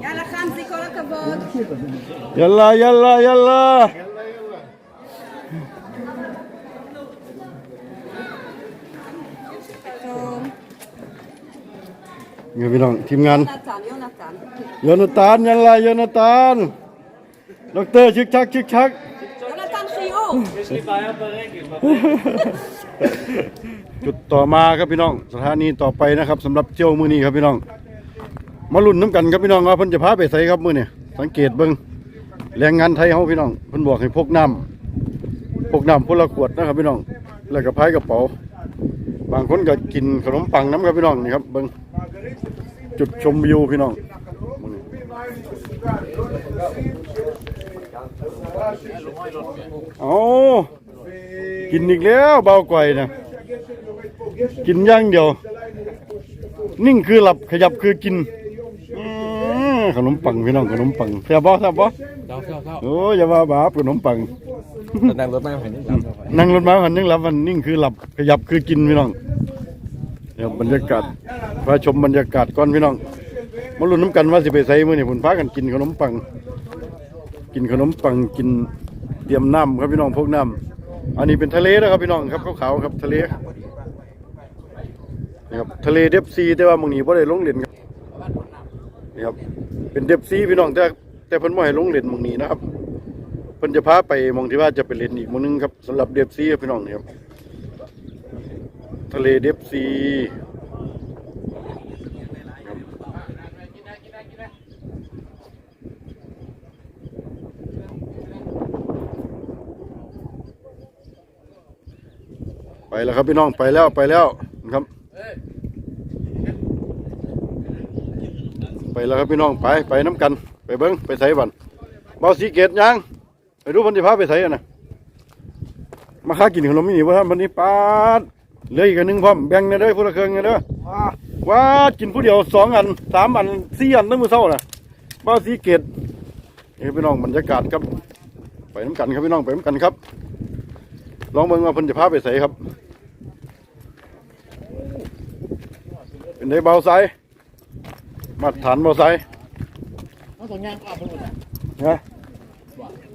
יאללה חמזי, כל הכבוד. יאללה, יאללה, יאללה. טוב. เงี้ยพี่น้องทีมงาน יונתן, יונתן. โยนตานยันลายโยนตานดอกเตอร์ชึกชักชึกชัก יונתן חיוך. จุดต่อมาครับพี่น้อง สถานีต่อไปนะครับสำหรับเที่ยวมื้อนี้ครับพี่น้อง มาลุ้นน้ำกันครับพี่น้องว่าเพิ่นจะพาไปไสครับมื้อนี้สังเกตเบิ่งแรงงานไทยเฮาพี่น้องเพิ่นบอกให้พกน้ำพกน้ำพนละขวดนะครับพี่น้องแล้วก็พายกระเป๋า บางคนก็กินขนมปังน้ำครับพี่น้องนี่ครับเบิ่งจุดชมวิวพี่น้องมื้อนี้เอากินอีกแล้วเบาก่อยนะกินย่างเดียว นิ่งคือหลับขยับคือกิน ขนมปังพี่น้องขนมปังแซ่บบ่แซ่บบ่เข้าเข้าเข้าโอ้ยอย่าว่าบาปขนมปัง นั่งรถมาเห็นนี่ครับนั่งรถมาหันยังหลับมันนิ่งคือหลับขยับคือกินพี่น้องเดี๋ยวบรรยากาศพาชมบรรยากาศก่อนพี่น้องมาลุ้นน้ำกันว่าสิไปใส่มื้อนี่ผมพากันกินขนมปัง กินขนมปังกินเตรียมน้ำครับพี่น้องพวกน้ำอันนี้เป็นทะเลนะครับพี่น้องครับขาวๆครับทะเลนี่ครับทะเลเดฟซีแต่ว่ามึงนี้บ่ได้ลงเล่นครับนี่ครับ เป็นเดฟซีพี่น้องแต่แต่เพิ่นบ่ให้ลงเล่นมึงนี้นะครับเพิ่นจะพาไปหมองที่ว่าจะไปเล่นอีกหมองนึงครับสำหรับเดฟซีพี่น้องนี่ครับทะเลเดฟซีไปแล้วครับพี่น้องไปแล้วไปแล้วนะครับ ไปแล้วครับพี่น้องไปไปน้ำกัน ไปเบิ้งไปใส่บันเบาสีเกตยังไปดูเพันธิพาไปใส่อะนะมาค้ากินขนมนี่ว่าวันนี้ปาดเหลืออีกอันหนึงพร้อมแบ่งในเด้อคนละเครื่องไงเด้อว้ากินผู้เดียวสองอันสามอันสี่อันตั้งมือเศร้าน่ะบ้าสีเกตนี่พี่น้องบรรยากาศครับ ไปน้ำกันครับพี่น้องไปน้ำกันครับลองเบิ่งว่าเพิ่นจะพาไปใส่ครับเป็นได้เบาใส มาตรฐานเบาใสต้องส่งยางออกไปหมดนะ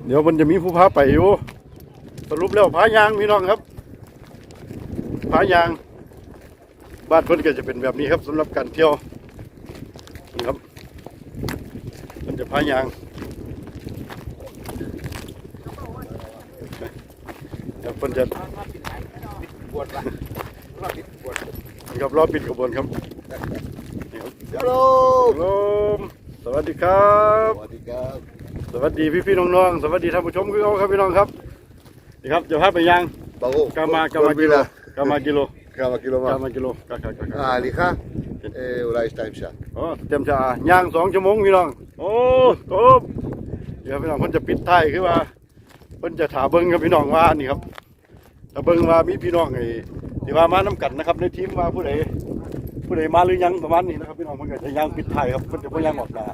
เดี๋ยวมันจะมีผู้พาไปอยู่ สรุปแล้วพายางพี่น้องครับพายาง บ้านเพิ่นก็จะเป็นแบบนี้ครับสำหรับการเที่ยวนี่ครับ มันจะพายางเดี๋ยวเพิ่นจะปวดละรอบปิดปวดนี่ครับรอปิดขบวนครับนี่ครับ ฮัลโหลสวัสดีครับ สวัสดีครับ สวัสดีพี่พี่น้องๆ สวัสดีท่านผู้ชมคือเขาครับพี่น้องครับนี่ครับจะพาไปยังบางโกามากามากิโลกามากิโลกามากิโลกามากิโลกากากากาลิค่ะเออเราอีสไตม์ชาอ๋อเต็มชาย่างสองชั่วโมงพี่น้อง โอ้โหเดี๋ยวพี่น้องเพิ่นจะปิดท้ายคือว่าเพิ่นจะถาเบิ้งกับพี่น้องว่านี่ครับถ้าเบิ้งว่ามีพี่น้องไอ้ที่ว่ามาน้ำกันนะครับในทีมว่าผู้ใด ผู้ใดมาหรือยังประมาณนี้นะครับพี่น้องเพิ่นก็จะย่างปิดไทยครับเพิ่นจะบ่ย่างออกหน้า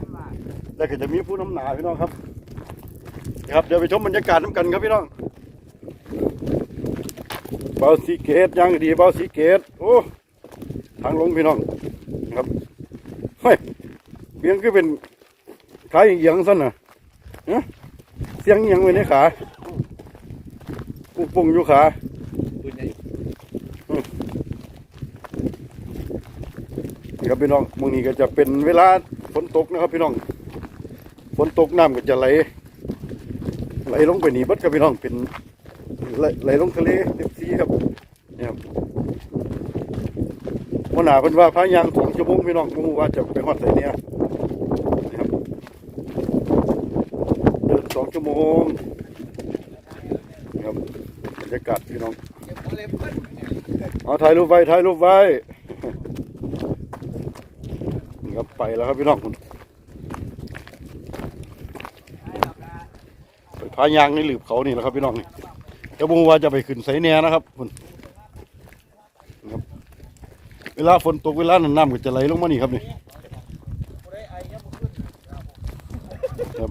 แล้วก็จะมีผู้นำหนาพี่น้องครับนี่ครับเดี๋ยวไปชมบรรยากาศนํกันครับพี่น้องเบาสีเกตยังดีเบาสีเกตโอ้ทางลงพี่น้องครับเฮ้ยเบียงก็เป็นขาเอียงสั้นน่ะฮะเสียงเอียงไว้ในขาปุกปุ่งอยู่ขา ปืนใหญ่ นี่ครับพี่น้องมึงนี้ก็จะเป็นเวลาฝนตกนะครับพี่น้อง ฝนตกน้ำก็จะไหล ไหลลงไปนี่บัดครับพี่น้องเป็นไหลไหลลงทะเลเต็มที่ครับเนี่ยวันหนาเพิ่นว่าพายางสองชั่วโมงพี่น้องบ่รู้ว่าจะไปฮอดไสเนี่ยนะครับเดินสองชั่วโมงนะครับบรรยากาศพี่น้องเอาถ่ายรูปไว้ถ่ายรูปไว้ ครับไปแล้วครับพี่น้องคุณไปพายางในหลืบเขานี่แหละครับพี่น้องนี่เดี๋ยวบูว่าจะไปขึ้นไสแหน่นะครับคุณครับเวลาฝนตกเวลานั้นน้ำก็จะไหลลงมานี่ครับนี่ครับ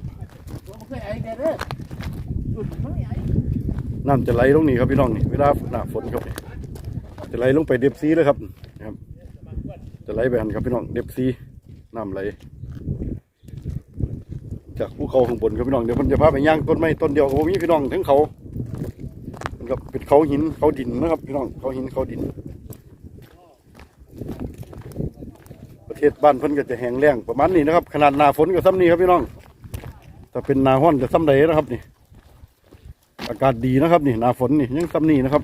น้ำจะไหลลงนี่ครับพี่น้องนี่เวลาหน้าฝนครับ จะไหลลงไปเด็บซีเลยครับนะครับ จะไหลไปหันครับพี่น้องเด็บซี น้ำไหล จากภูเขาข้างบนครับพี่น้องเดี๋ยวมันจะพาไปย่างต้นไม้ต้นเดียวกับมีพี่น้องทั้งเขามันก็เป็นเขาหินเขาดินนะครับพี่น้องเขาหินเขาดิน ประเทศบ้านเพิ่นก็จะแห้งแล้งประมาณนี้นะครับ ขนาดหนาฝนก็ซ้ำนี้ครับพี่น้องถ้าเป็นนาห้อนจะซ้ำใดนะครับนี่ อากาศดีนะครับนี่หนาฝนนี่ยังซ้ำนี้นะครับ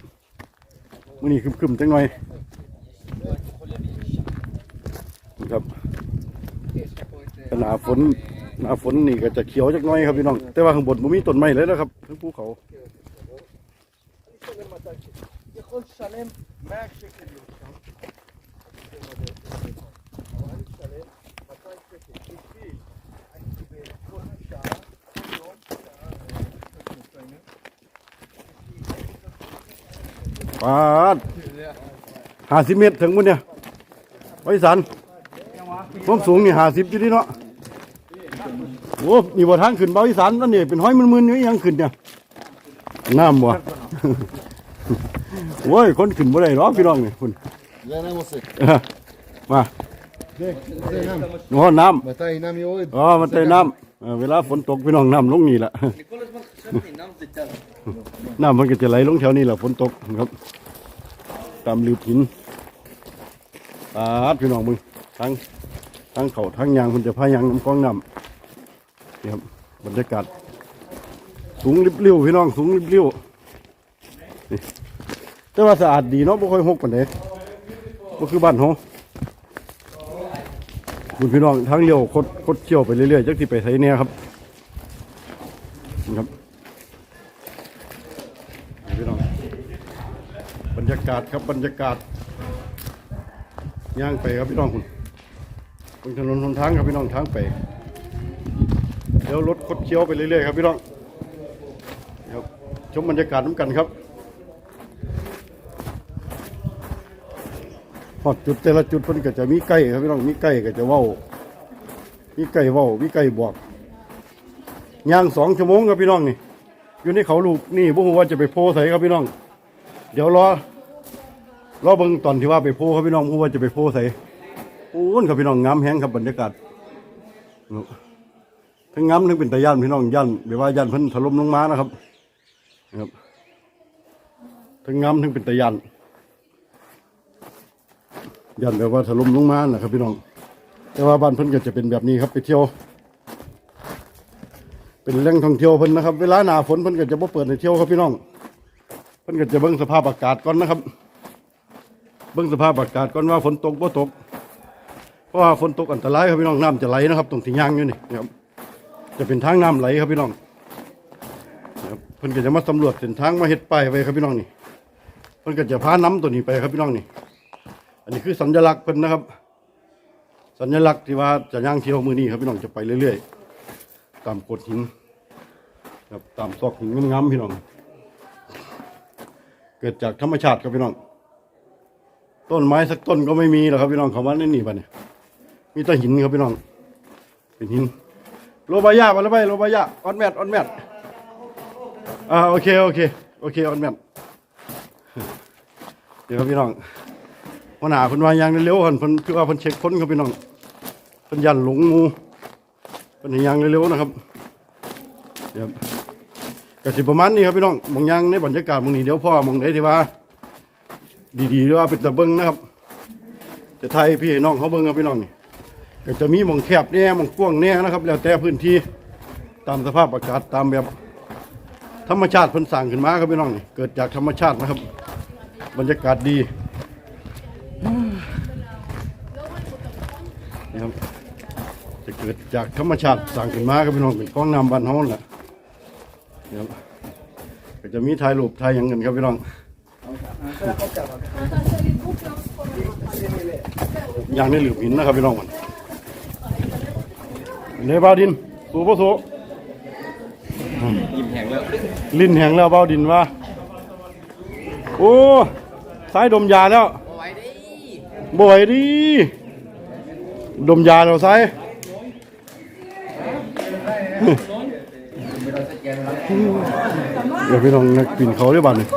มื้อนี้คึมๆจังหน่อยนะครับแต่ห นาฝนหนาฝนนี่ก็จะเขียวจักน้อยครับพี่น้อง แต่ว่าข้างบนมันมีต้นไม้เลยนะครับทั้งภูเขา ปาดหาสิเมตรถึงมุ้นเนี่ยไว้สันความสูงนี่หาสิบอยู่นี่เนาะ โอ้มีบ่ทางขึ้นเบาอีสานนั่นนี่เป็นห้อยมึนๆนี่ยังขึ้นเนี่ยน้ำบ่โอ้ยคนขึ้นบ่ได้หรอพี่น้องเนี่ยคุณเล่นน้ำสิมาโอ้น้ำมาเต่น้ำโอ้ยอ๋อมาเต่น้ำเวลาฝนตกพี่น้องน้ำลงนี่แหละน้ำมันก็จะไหลลงแถวนี้แหละฝนตกครับ ตามริบหินอาพี่น้องมึงทั้งทั้งเขาทั้งยางมันจะพายางน้ำก้องน้ำ นี่ครับบรรยากาศสูงริบเลี้ยวพี่น้องสูงริบเลี้ยวนี่แต่ว่าสะอาดดีเนาะบ่ค่อยหกปานใดบ่คือบ้านเฮาคุณพี่น้องทั้งเลี้ยวคดคดเที่ยวไปเรื่อยๆจักที่ไปไสเนี่ยครับนี่ครับพี่น้องบรรยากาศครับบรรยากาศย่างไปครับพี่น้องคุณบนถนนหนทางครับพี่น้องทางไป ดี๋ยวรถคดเคี้ยวไปเรื่อยๆครับพี่น้องครับชมบรรยากาศน้ำกันครับพอดจุดแต่ละจุดเพิ่นก็จะมีไก่ครับพี่น้องมีไก่ก็จะเว้า มีไก่เว้ามีไก่บอกย่างสองชั่วโมงครับพี่น้องนี่อยู่ในเขาลูกนี่บ่ฮู้ว่าจะไปโพใส่ครับพี่น้อง เดี๋ยวรอรอเบิ่งตอนที่ว่าไปโพครับพี่น้องบ่ฮู้ว่าจะไปโพใส่โอ้นครับพี่น้องงามแฮงครับบรรยากาศ ทั้งงามทั้งเป็นตาย่านพี่น้องย่านแบบว่าย่านเพิ่นถล่มลงมานะครับนะครับทั้งงามทั้งเป็นตาย่านย่านแบบว่าถล่มลงมานะครับพี่น้อง แต่ว่าบ้านเพิ่นก็จะเป็นแบบนี้ครับไปเที่ยว เป็นแหล่งท่องเที่ยวเพิ่นนะครับ เวลาหนาฝนเพิ่นก็จะบ่เปิดให้เที่ยวครับพี่น้อง เพิ่นก็จะเบิ่งสภาพอากาศก่อนนะครับ เบิ่งสภาพอากาศก่อนว่าฝนตกบ่ตกเพราะว่าฝนตกอันตรายครับพี่น้องน้ำจะไหลนะครับตรงที่ย่างอยู่นี่นะครับ จะเป็นทางน้ำไหลครับพี่น้องครับเพิ่นก็จะมาสำรวจเส้นทางมาเฮ็ดป้ายไว้ครับพี่น้องนี่เพิ่นก็จะพาน้ำตัวนี้ไปครับพี่น้องนี่ อันนี้คือสัญลักษณ์เพิ่นนะครับ สัญลักษณ์ที่ว่าจะย่างเที่ยวมือนี้ครับพี่น้องจะไปเรื่อยๆ ตามโขดหินครับตามซอกหินงามๆพี่น้อง เกิดจากธรรมชาติครับพี่น้อง ต้นไม้สักต้นก็ไม่มีหรอกครับพี่น้องเขาว่าในนี่ปะเนี่ยมีแต่หินครับพี่น้อง เป็นหิน โลบายามาแล้วไปโลบายาออนแมทออนแมทอ่าโอเคโอเคโอเคออนแมทเดี๋ยวครับพี่น้องหัวหนาเพิ่นว่ายังเร็วๆกันเพิ่นคือว่าเพิ่นเช็คคนครับพี่น้องเพิ่นยันหลงงูเป็นให้ยางเร็วๆนะครับเดี๋ยวก็สิประมาณนี้ครับพี่น้องมองยางในบรรยากาศมองนี้เดี๋ยวพ่อมองไหนที่ว่า ดีๆหรือว่าเป็นตะเบิงนะครับ จะไทยพี่น้องเขาเบิ้งครับพี่น้องนี่ ก็จะมีมองแคบเนี่ยมองกว้างเนี่ยนะครับ แล้วแต่พื้นที่ตามสภาพอากาศตามแบบธรรมชาติพิ่นสร้างขึ้นมาครับพี่น้องนี่เกิดจากธรรมชาตินะครับ บรรยากาศดีนี่ครับจะเกิดจากธรรมชาติสร้างขึ้นมาครับพี่น้องเป็นกล้องนำบ้านเฮานั่นแหละเดี๋ยวก็จะมีถ่ายรูปถ่ายหยังกันครับพี่น้องอย่างในหลืมหินนะครับพี่น้องมัน เลบาดิน สูบ่สูยิ้แห้งแล้วลิ้นแห้งแล้วเบาดินว่าโอ้สายดมยาแล้วบ่อยดีบ่ไหดิดมยาแล้วสายเดี๋ยวพี่น้องนักปีนเขาด้วยบ้านเลย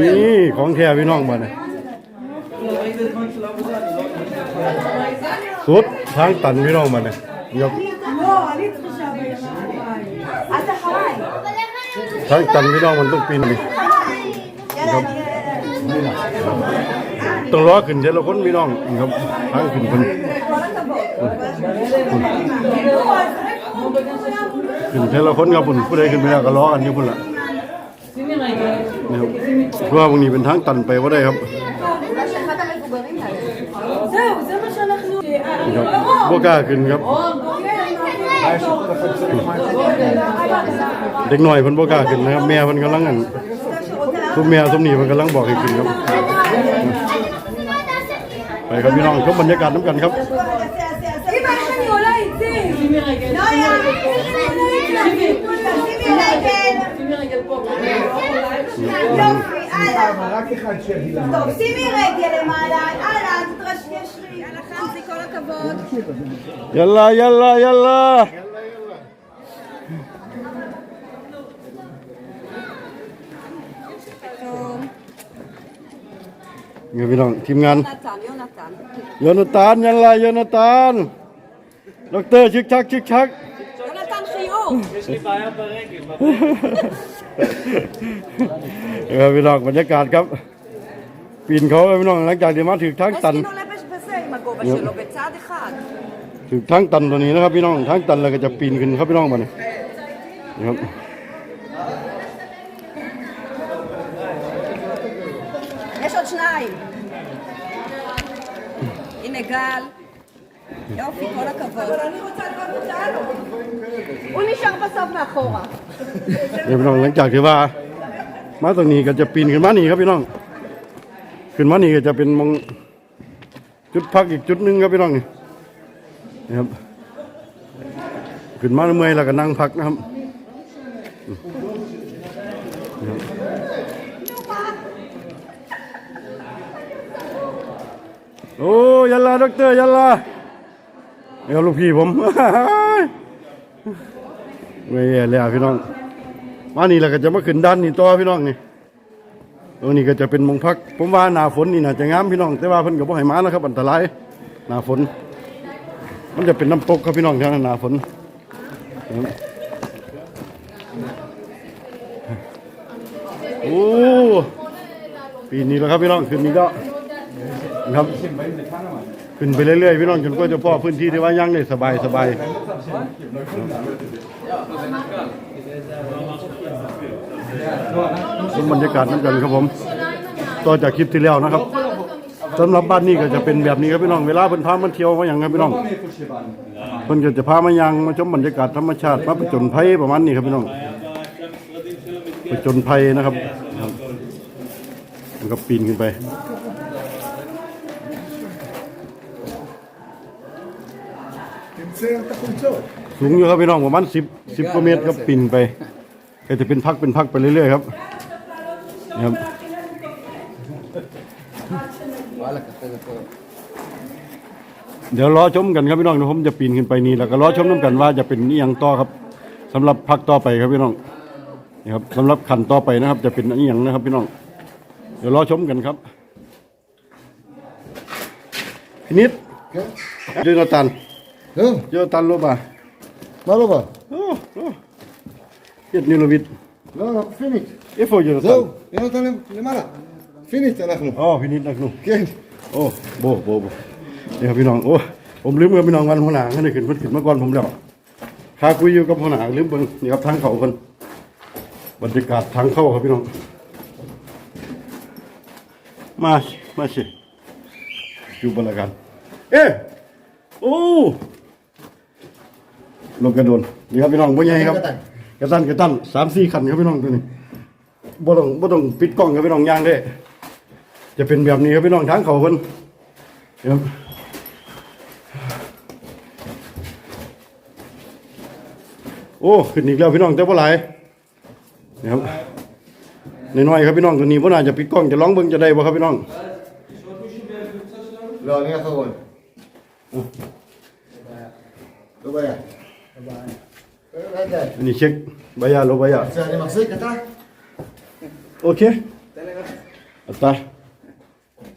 นี่ของแท้พี่น้องบ้านเลย สุดทางตันไม่น้องมาเนี่ยยกทางตันไม่น้องมันต้องปีนนี่ครับต้องรอขึ้นเจ้าคนไม่น้องครับทางขึ้นคนขึ้นเจ้าคนครับผมผู้ใดขึ้นไม่ได้ก็รออันนี้พุ่นละเนี่ยเพราะว่าวันนี้เป็นทางตันไปว่าได้ครับ שאנחנו... ครับบ่กล้าขึ้นครับ เด็กหน่อยเพิ่นบ่กล้าขึ้นนะครับแม่เพิ่นกำลังอั่นทุกแม่ทุกนี่เพิ่นกำลังบอกให้ขึ้นครับไปครับพี่น้องชมบรรยากาศน้ำกันครับ אמא, איך אני עולה איתי? שימי רגל. נויה, שימי רגל. שימי רגל פה. יופי, הלאה. טוב, שימי רגל למעלה, הלאה, תתרשקש לי. יאללה חמסי, כל הכבוד. יאללה יאללה יאללה טוב. เงี้ยพี่น้องทีมงาน יונתן, יונתן. โยนตานยันลายโยนตานดอกเตอร์ชิกชักชิกชัก יונתן חיוך. เออพี่น้องบรรยากาศครับ ปีนเขาพี่น้องหลังจากที่มาถึงทางตัน יש כאילו לבש בזה עם הגובה שלו בצד אחד. ถึงทางตันตัวนี้นะครับ พี่น้องทางตันเราก็จะปีนขึ้นครับพี่น้องมาเนี่ยนะครับ יש עוד שניים. הנה גל. יופי, כל הכבוד. אבל אני רוצה לראות את אלו. הוא נשאר בסוף מאחורה. เดี๋ยวพี่น้องหลังจากที่ว่า มาตรงนี้ก็จะปีนขึ้นมานี่ครับพี่น้อง ขึ้นมานี่ก็จะเป็นมองจุดพักอีกจุดหนึงครับพี่น้องนี่ นะครับขึ้นมาเมื่อยแล้วก็นั่งพักนะครับโอ้ยันลาด็อกเตอร์ยันลาเดี๋ยวลูกพี่ผมไม่แย่เลยอะพี่น้องมานี่เราก็จะมาขึ้นด้านนี้ต่อพี่น้องนี่ตรงนี้ก็จะเป็นมงพัก ผมว่าหน้าฝนนี่น่าจะงามพี่น้อง แต่ว่าเพิ่นก็บ่ให้มานะครับ อันตรายหน้าฝน มันจะเป็นน้ำตกครับพี่น้องทางหนาฝนโอ้ปีนี้แล้วครับพี่น้องขึ้นนี้ก็ครับขึ้นไปเรื่อยๆพี่น้องจนกว่าจะพ่อพื้นที่ที่ว่ายังได้สบายสบายชมบรรยากาศนั่นกันครับผม ต่อจากคลิปที่แล้วนะครับ สำหรับบ้านนี้ก็จะเป็นแบบนี้ครับพี่น้องเวลาเพิ่นพามันเที่ยวมาอย่างไรพี่น้องเพิ่นก็จะพามายังมาชมบรรยากาศธรรมชาติมาประจนภัยประมาณนี้ครับพี่น้องประจนภัยนะครับมันก็ปีนขึ้นไปสูงอยู่ครับพี่น้องประมาณสิบสิบกว่าเมตรก็ปีนไปก็จะเป็นพักเป็นพักไปเรื่อยๆครับนะครับาล้ก็เติเติเดี๋ยวรอชมกันครับพี่น้องเะผมจะปีนขึ้นไปนี่แล้วก็รอชมน้ำกันว่าจะเป็นเอียงต่อครับสำหรับพักต่อไปครับพี่น้องนี่ครับสำหรับขันต่อไปนะครับ จะเป็นเอียงนะครับพี่น้อง เดี๋ยวรอชมกันครับนิดเฮ้ยโยนตันเฮ้ยโยตันรู้ป่ามารู้ป่าโอ้เอ็ดนิลวิท No, no, finish. E foi o Jonathan? Não, Jonathan, lembra lá. อตัน זהו, יונתן למעלה. פינית אנחנו. อ๋อพินิดนะครู כן. โอ้โบโบโบนี่ครับพี่น้อง โอ้ ผมลืมกับพี่น้องวันหัวหน้าให้ได้ขึ้นเพิ่นขึ้นมาก่อนผมแล้วพาคุยอยู่กับหัวหน้าลืมเบิ่งนี่ครับทางเขาเพิ่นบรรยากาศทางเข้าครับพี่น้อง มามาสิอยู่บรรยากาศเอ๊ะโอ้ลงกระโดนนี่ครับพี่น้องบ่ใหญ่ครับ กระตันกระตันสามสี่ขันครับพี่น้องตัวนี้บ่ต้องบ่ต้องปิดกล้องครับพี่น้องย่างเด้ จะเป็นแบบนี้ครับพี่น้องทางเขาคนเดี๋ยวโอ้ขึ้นอีกแล้วพี่น้องแต่ว่าไรนะครับนน้อยครับพี่น้องตัวนี้พ่อหน่าจะปิดกล้องจะร้องเบิ้งจะได้บ่ครับพี่น้องรอเนี่ยครับคนรู้ไปอะอันนี้เช็คใบยาลบใบยาโอเคอัตตา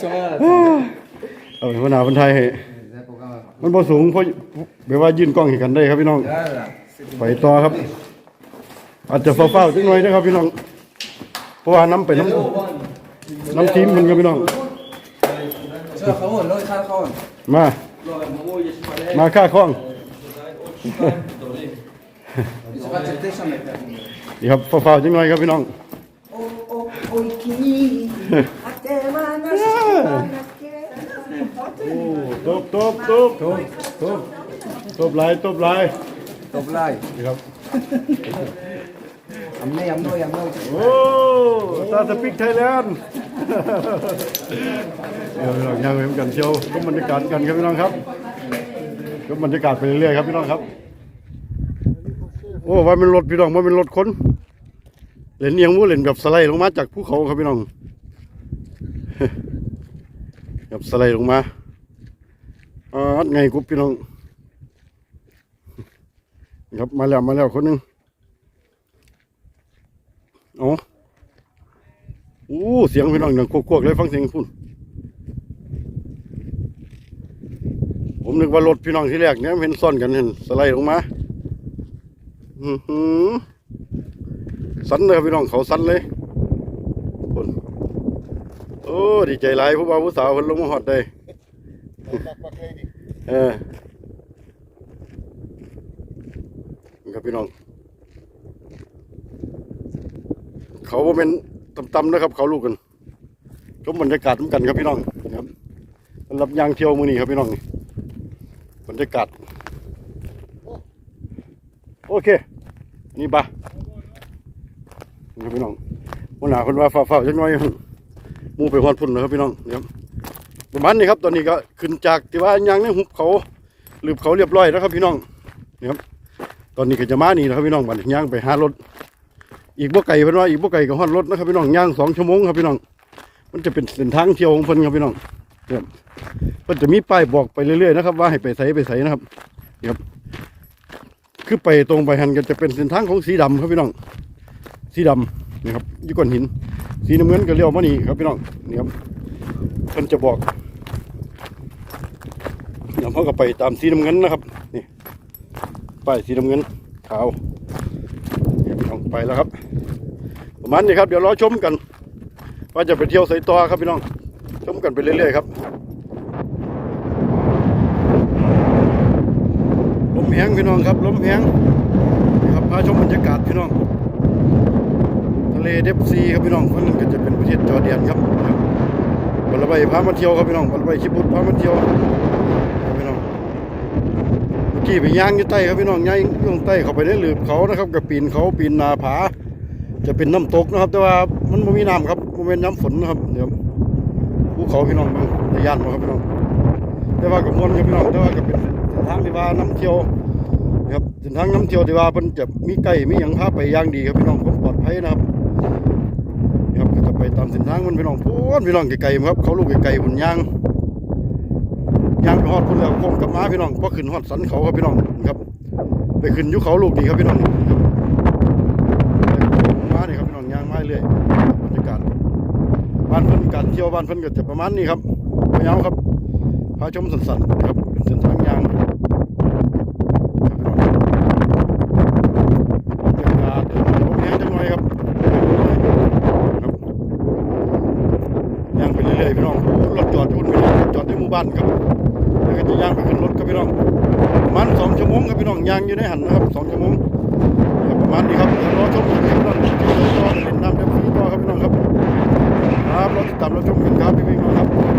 suara. เอาหัวหน้าคนไทยให้มันบ่สูงเพราะแบบว่ายืนกล้องให้กันได้ครับพี่น้อง Dah lah. ไปต่อครับ อาจจะเฝ้าๆจักหน่อยนะครับพี่น้อง เพราะว่าน้ำไปน้ำน้ำทีมมันครับพี่น้อง Coba kawan, lo kan kawan. มา มาค่าคล้อง Cepat cerita sama kita. นี่ครับเฝ้าๆจักหน่อยครับพี่น้อง โอ้ตบตบตบตบตบตบลายตบลาย Top lai. นี่ครับ Amne, amno, amno. โอ้ตาสปิกไทยแลนด์ เดี๋ยวพี่น้องยังเหมือนกันเชียวก็บรรยากาศกันครับพี่น้องครับก็บรรยากาศไปเรื่อยๆครับพี่น้องครับ โอ้ว่าเป็นรถพี่น้องว่าเป็นรถคน เล่นเอียงมูเล่นแบบสไลด์ลงมาจากภูเขาครับพี่น้องแบบสไลด์ลงมาอ่าไงกุ๊บพี่น้องครับมาแล้วมาแล้วคนหนึงอ๋อโอ้เสียงพี่น้องดังควกๆเลยฟังเสียงพุ่นผมนึกว่ารถพี่น้องที่แรกเนี่ยเห็นซ่อนกันเห็นสไลด์ลงมา อื้อหือ สันเลยครับพี่น้องเขาสันเลยพุ่นโอ้ดีใจหลายผู้บ่าวผู้สาวคนลงมาหอดได้เออนี่ครับพี่น้อง เขาบ่เป็นตำๆนะครับ เขาลูกกันชมบรรยากาศเหมือนกันครับพี่น้องนะครับสำหรับยางเที่ยวมือนี้ครับพี่น้องนี่บรรยากาศโอเค นี่บะ นี่ครับพี่น้องวันหนาคนว่าฝ้าๆจังน้อยมูไปฮอดพุ่นนะครับพี่น้องเนี่ครับประมาณนี้ครับตอนนี้ก็ขึ้นจากที่ว่ายางในหุบเขาหลืบเขาเรียบร้อยแล้วครับพี่น้องเนี่ครับตอนนี้ก็จะมานี่นะครับพี่น้องบัดนี้ย่างไปหารถ อีกบ่ไก่เพิ่นว่าอีกบ่ไก่ก็ฮอดรถนะครับพี่น้องย่างสองชั่วโมงครับพี่น้อง มันจะเป็นเส้นทางเที่ยวของเพิ่นครับพี่น้องครับเพิ่นจะมีป้ายบอกไปเรื่อยๆนะครับว่าให้ไปไสไปไสนะครับเนี่ครับคือไปตรงไปหันก็จะเป็นเส้นทางของสีดำครับพี่น้อง สีดำนี่ครับยู่ก้อนหิน สีน้ำเงินก็เลี้ยวมานี่ครับพี่น้องนี่ครับเพิ่นจะบอกเดี๋ยวเขาก็ไปตามสีน้ำเงินนะครับนี่ป้ายสีน้ำเงินขาวเดี๋ยวต้องไปแล้วครับ ประมาณนี้ครับเดี๋ยวรอชมกัน ว่าจะไปเที่ยวไสต่อครับพี่น้องชมกันไปเรื่อยๆครับลมแห้งพี่น้องครับลมแห้งนะครับพาชมบรรยากาศพี่น้อง เลเดฟซีครับพี่น้องฝั่งนั้นก็จะเป็นประเทศจอร์เดียนครับบัลลัยพามาเที่ยวครับพี่น้องบัลลัยชิบุตพามาเที่ยวครับพี่น้องเมื่อกี้ไปย่างอยู่ใต้ครับพี่น้องย่างอยู่ใต้เข้าไปในหลืบเขานะครับกับปีนเขาปีนนาผา จะเป็นน้ำตกนะครับ แต่ว่ามันไม่มีน้ำครับมันเป็นน้ำฝนนะครับเดี๋ยวภูเขาพี่น้องเบิ่งในย่านบ่ครับพี่น้องแต่ว่ากับมวลครับพี่น้องแต่ว่าก็เป็นเส้นทางที่ว่าน้ำเที่ยวครับเส้นทางน้ำเที่ยวที่ว่าเพิ่นจะมีไก่มีหยังพาไปย่างดีครับพี่น้องผมปลอดภัยนะครับ ครับก็จะไปตามเส้นทางมันพี่น้องพูนพี่น้องไกลๆครับ เขาลูกไกลๆหุ่นยางยางไปฮอดพุ่นแล้วโค้งกับมาพี่น้องพอขึ้นฮอดสันเขาครับพี่น้องครับ ไปขึ้นยุเขาลูกดีครับพี่น้องครับไปมานี่ครับพี่น้องยางมาเรื่อยบรรยากาศบ้านเพิ่นการเที่ยวบ้านเพิ่นก็จะประมาณนี้ครับพยายามครับพาชมสันๆครับเป็นเส้นทางยางครับพี่น้องบรรยากาศลมแห้งจังหน่อยครับ ครับย่างไปเรื่อยๆพี่น้องรถจอดพุ่นพี่น้องจอดในหมู่บ้านครับแล้วก็จะย่างไปขึ้นรถครับพี่น้องประมาณสองชั่วโมงครับพี่น้อง ยางอยู่ในหันนะครับสองชั่วโมงประมาณนี้ครับรอชมกันครับพี่น้องที่ต่อเล่นน้ำเต็มที่ต่อครับพี่น้องครับครับรอติดตามรอชมกันครับพี่พี่น้องครับ